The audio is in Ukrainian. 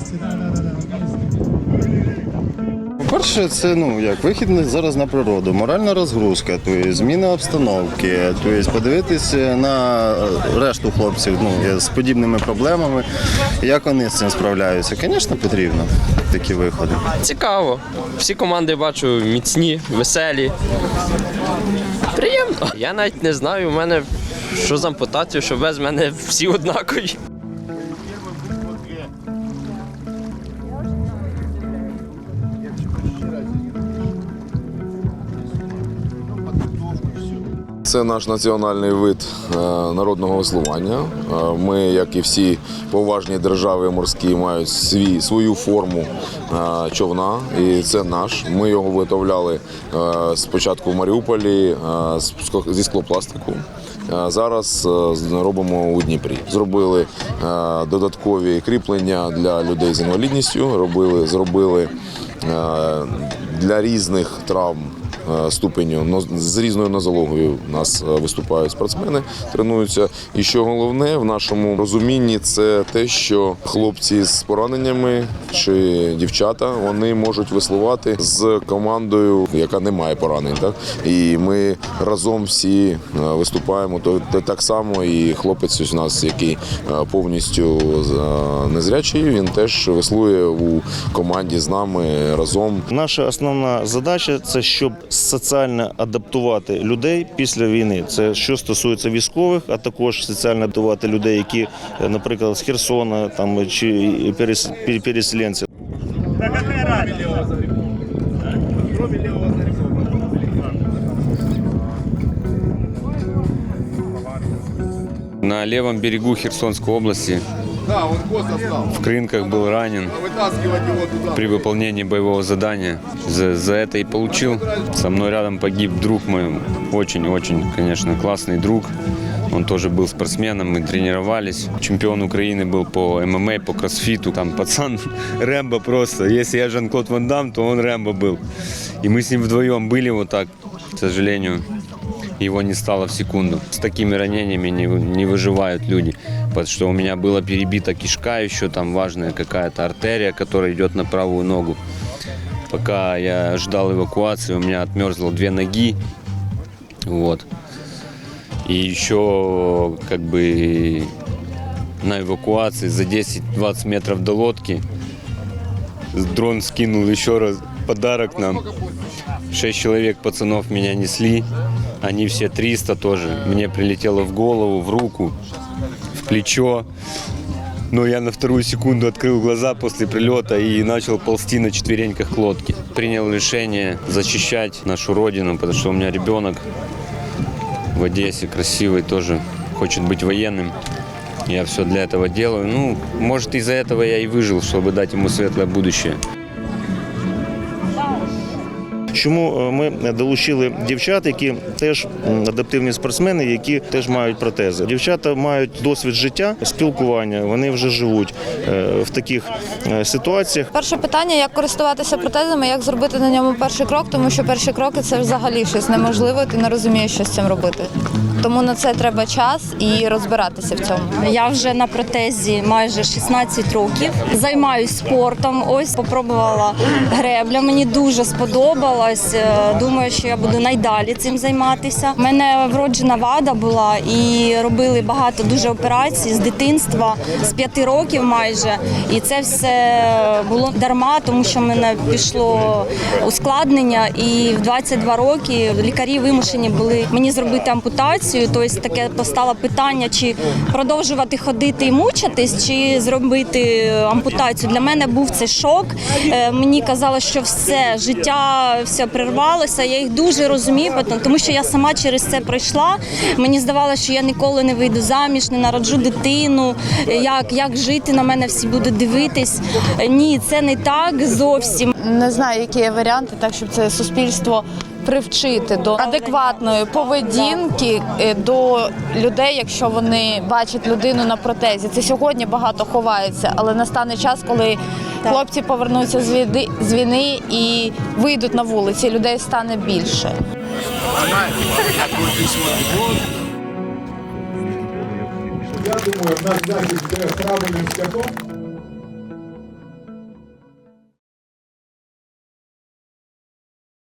місці, да, да, да, да. По-перше, це ну як вихід зараз на природу, моральна розгрузка, тобто зміна обстановки, тобто подивитися на е, решту хлопців ну, з подібними проблемами, як вони з цим справляються. Звісно, потрібно такі виходи. Цікаво. Всі команди бачу міцні, веселі. Приємно. Я навіть не знаю, у мене що з ампутацією, що без мене всі однакові. Це наш національний вид е, народного веслування. Е, Ми, як і всі поважні держави морські, мають свій, свою форму е, човна, і це наш. Ми його виготовляли спочатку в Маріуполі зі склопластику. Зараз робимо у Дніпрі. Зробили додаткові кріплення для людей з інвалідністю. Робили, зробили для різних травм ступеню но- з різною нозологією у нас е, виступають спортсмени, тренуються. І що головне в нашому розумінні, це те, що хлопці з пораненнями чи дівчата вони можуть веслувати з командою, яка не має поранень. Так і ми разом всі е, виступаємо. То, так само і хлопець у нас, який е, повністю е, незрячий, він теж веслує у команді з нами разом. Наша основна задача це щоб соціально адаптувати людей після війни. Це що стосується військових, а також соціально адаптувати людей, які, е, наприклад, з Херсона там чи перес- переселенці. На левом берегу Херсонской области в Крынках был ранен при выполнении боевого задания. За, за это и получил. Со мной рядом погиб друг мой, очень-очень, конечно, классный друг. Он тоже был спортсменом, мы тренировались. Чемпион Украины был по ММА, по кроссфиту. Там пацан Рэмбо просто. Если я Жан-Клод Ван Дам, то он Рэмбо был. И мы с ним вдвоем были вот так, к сожалению Его не стало в секунду. С такими ранениями не, не выживают люди. Потому что у меня была перебита кишка, еще там важная какая-то артерия, которая идет на правую ногу. Пока я ждал эвакуации, у меня отмерзло две ноги. Вот. И еще как бы на эвакуации за 10-20 метров до лодки дрон скинул еще раз подарок нам. Шесть человек пацанов меня несли. Они все 300 тоже. Мне прилетело в голову, в руку, в плечо. Но я на вторую секунду открыл глаза после прилета и начал ползти на четвереньках к лодке. Принял решение защищать нашу родину, потому что у меня ребенок в Одессе красивый тоже хочет быть военным. Я все для этого делаю. Ну, может, из-за этого я и выжил, чтобы дать ему светлое будущее. Чому е, ми долучили дівчат, які теж адаптивні спортсмени, які теж мають протези. Дівчата мають досвід життя, спілкування. Вони вже живуть е, в таких е, ситуаціях. Перше питання, як користуватися протезами, як зробити на ньому перший крок, тому що перші кроки це взагалі щось неможливе, ти не розумієш, що з цим робити. Тому на це треба час і розбиратися в цьому. Я вже на протезі майже 16 років. Займаюсь спортом. Ось попробувала гребля. Мені дуже сподобалось. Е, Думаю, що я буду найдалі цим займатися. У мене вроджена вада була і робили багато дуже операцій з дитинства, з 5 років майже. І це все було дарма, тому що в мене пішло ускладнення. І в 22 роки лікарі вимушені були мені зробити ампутацію. Тобто таке постало питання, чи продовжувати ходити і мучитись, чи зробити ампутацію. Для мене був це шок. Е, Мені казали, що все життя все прервалося. Я їх дуже розумію, тому що я сама через це пройшла. Мені здавалося, що я ніколи не вийду заміж, не народжу дитину. Як, як жити на мене всі будуть дивитись? Ні, це не так зовсім. Не знаю, які є варіанти, так щоб це суспільство привчити до адекватної поведінки е, до людей, якщо вони бачать людину на протезі. Це сьогодні багато ховається, але настане час, коли хлопці повернуться з війни, з війни і вийдуть на вулиці. Людей стане більше. Я думаю, наш захід буде правильним шляхом.